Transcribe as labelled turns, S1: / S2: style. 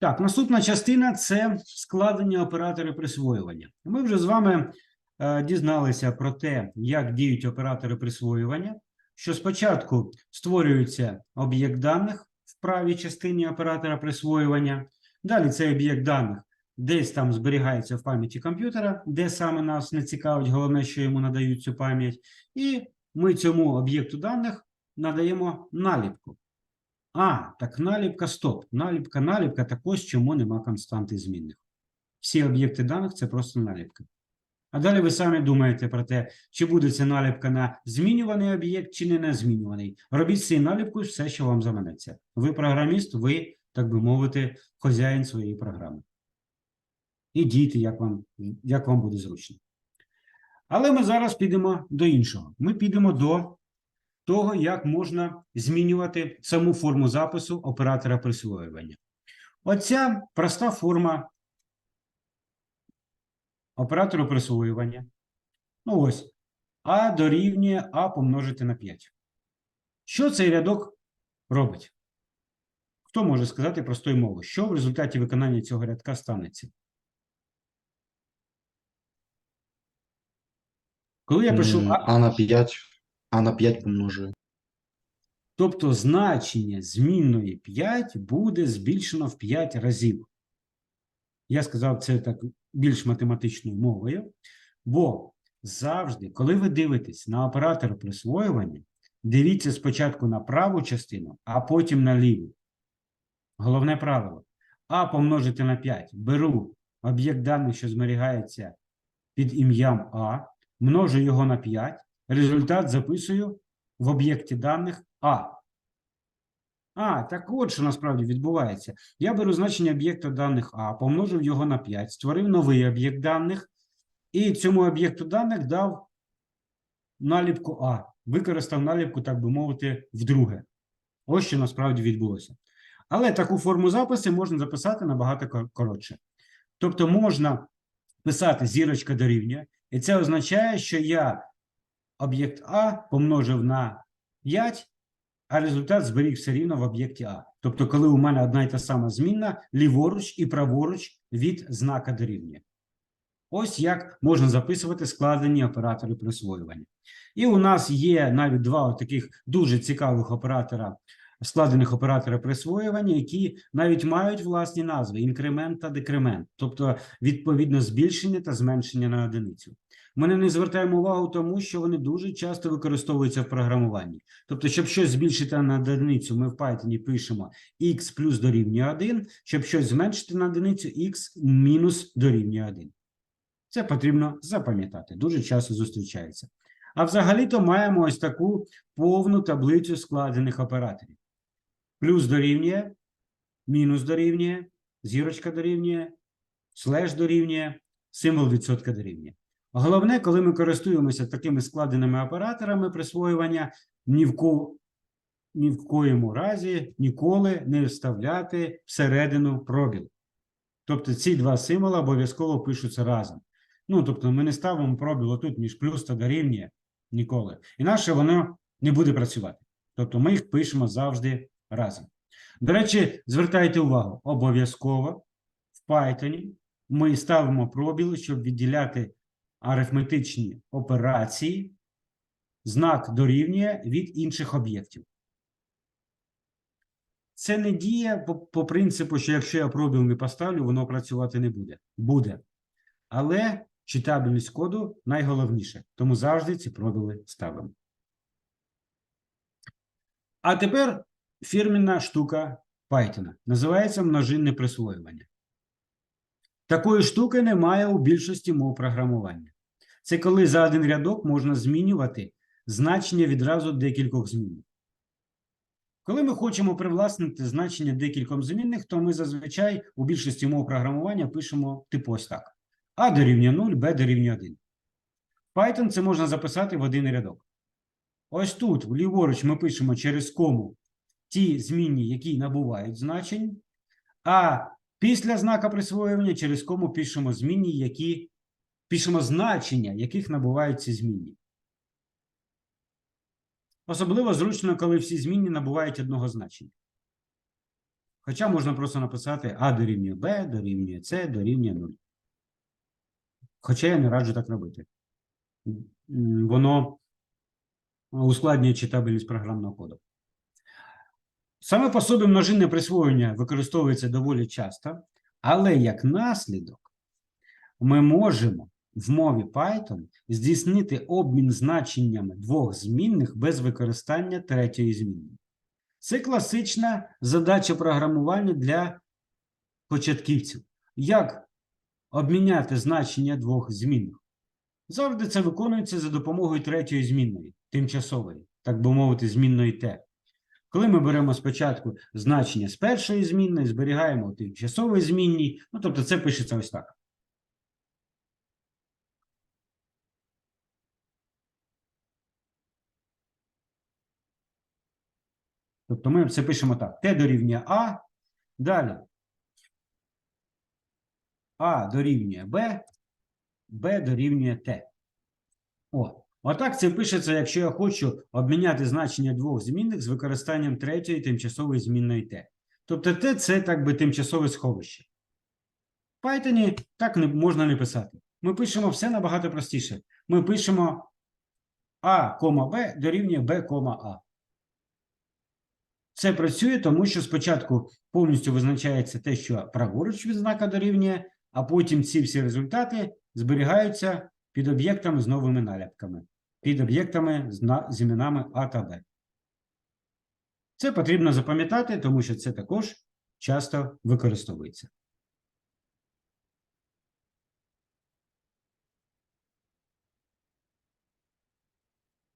S1: Так, наступна частина це складення оператори присвоювання. Ми вже з вами е, дізналися про те, як діють оператори присвоювання, що спочатку створюється об'єкт даних в правій частині оператора присвоювання. Далі цей об'єкт даних десь там зберігається в пам'яті комп'ютера, де саме нас не цікавить, головне, що йому надають цю пам'ять. І ми цьому об'єкту даних надаємо наліпку. А, так наліпка стоп. Наліпка, наліпка, так ось чому нема константи змінних. Всі об'єкти даних це просто наліпка. А далі ви самі думаєте про те, чи буде ця наліпка на змінюваний об'єкт, чи не на змінюваний. Робіть цією наліпкою все, що вам заманеться. Ви програміст, ви, так би мовити, хазяїн своєї програми. І дійте, як вам, як вам буде зручно. Але ми зараз підемо до іншого. Ми підемо до того, як можна змінювати саму форму запису оператора присвоювання. Оця проста форма оператору присвоювання. Ну ось, А дорівнює А помножити на 5. Що цей рядок робить? Хто може сказати простою мовою, що в результаті виконання цього рядка станеться? Коли я пишу А,
S2: А на 5, А на 5 помножую.
S1: Тобто значення змінної 5 буде збільшено в 5 разів. Я сказав це так більш математичною мовою, бо завжди, коли ви дивитесь на оператор присвоювання, дивіться спочатку на праву частину, а потім на ліву. Головне правило. А помножити на 5. Беру об'єкт даних, що зберігається під ім'ям А, множу його на 5, результат записую в об'єкті даних А. А, так от що насправді відбувається. Я беру значення об'єкта даних А, помножив його на 5, створив новий об'єкт даних, і цьому об'єкту даних дав наліпку А. Використав наліпку, так би мовити, вдруге. Ось що насправді відбулося. Але таку форму запису можна записати набагато коротше. Тобто можна писати зірочка дорівнює, і це означає, що я об'єкт А помножив на 5, а результат зберіг все рівно в об'єкті А. Тобто, коли у мене одна і та сама змінна, ліворуч і праворуч від знака дорівнює. Ось як можна записувати складені оператори присвоювання. І у нас є навіть два таких дуже цікавих оператора, складених оператора присвоювання, які навіть мають власні назви: інкремент та декремент, тобто відповідно збільшення та зменшення на одиницю. Ми на них звертаємо увагу тому, що вони дуже часто використовуються в програмуванні. Тобто, щоб щось збільшити на одиницю, ми в Python пишемо x плюс дорівнює 1, щоб щось зменшити на одиницю, x мінус дорівнює 1. Це потрібно запам'ятати, дуже часто зустрічається. А взагалі-то маємо ось таку повну таблицю складених операторів. Плюс дорівнює, мінус дорівнює, зірочка дорівнює, слеш дорівнює, символ відсотка дорівнює. Головне, коли ми користуємося такими складеними операторами присвоювання, ні в, ко... ні в коєму разі ніколи не вставляти всередину пробіл. Тобто ці два символи обов'язково пишуться разом. Ну, тобто ми не ставимо пробіл отут між плюс та дорівнює ніколи. Інакше воно не буде працювати. Тобто ми їх пишемо завжди разом. До речі, звертайте увагу, обов'язково в Python ми ставимо пробіли, щоб відділяти арифметичні операції, знак дорівнює від інших об'єктів. Це не діє по, по принципу, що якщо я пробіл не поставлю, воно працювати не буде. Буде. Але читабельність коду найголовніше, тому завжди ці пробіли ставимо. А тепер фірменна штука Python. Називається множинне присвоювання. Такої штуки немає у більшості мов програмування. Це коли за один рядок можна змінювати значення відразу декількох змін. Коли ми хочемо привласнити значення декільком змінних, то ми зазвичай у більшості мов програмування пишемо типу ось так. А дорівнює 0, Б дорівнює 1. Python це можна записати в один рядок. Ось тут, ліворуч, ми пишемо через кому ті змінні, які набувають значень, а після знака присвоювання через кому пишемо змінні, які пишемо значення, яких набувають ці змінні. Особливо зручно, коли всі змінні набувають одного значення. Хоча можна просто написати А дорівнює Б, дорівнює С, дорівнює 0. Хоча я не раджу так робити. Воно ускладнює читабельність програмного коду. Саме по собі множинне присвоєння використовується доволі часто, але як наслідок ми можемо в мові Python здійснити обмін значеннями двох змінних без використання третьої змінної. Це класична задача програмування для початківців. Як обміняти значення двох змінних? Завжди це виконується за допомогою третьої змінної, тимчасової, так би мовити, змінної Т. Коли ми беремо спочатку значення з першої змінної, зберігаємо у тимчасовій ну тобто це пишеться ось так. Тобто ми це пишемо так: Т дорівнює А, далі. А дорівнює Б, Б дорівнює Т. О, отак це пишеться, якщо я хочу обміняти значення двох змінних з використанням третьої тимчасової змінної Т. Тобто Т це так би тимчасове сховище. В Python так не можна не писати. Ми пишемо все набагато простіше. Ми пишемо А, Б дорівнює Б, А. Це працює, тому що спочатку повністю визначається те, що праворуч від знака дорівнює, а потім ці всі результати зберігаються під об'єктами з новими наляпками, під об'єктами з, на- з іменами А та Б. Це потрібно запам'ятати, тому що це також часто використовується.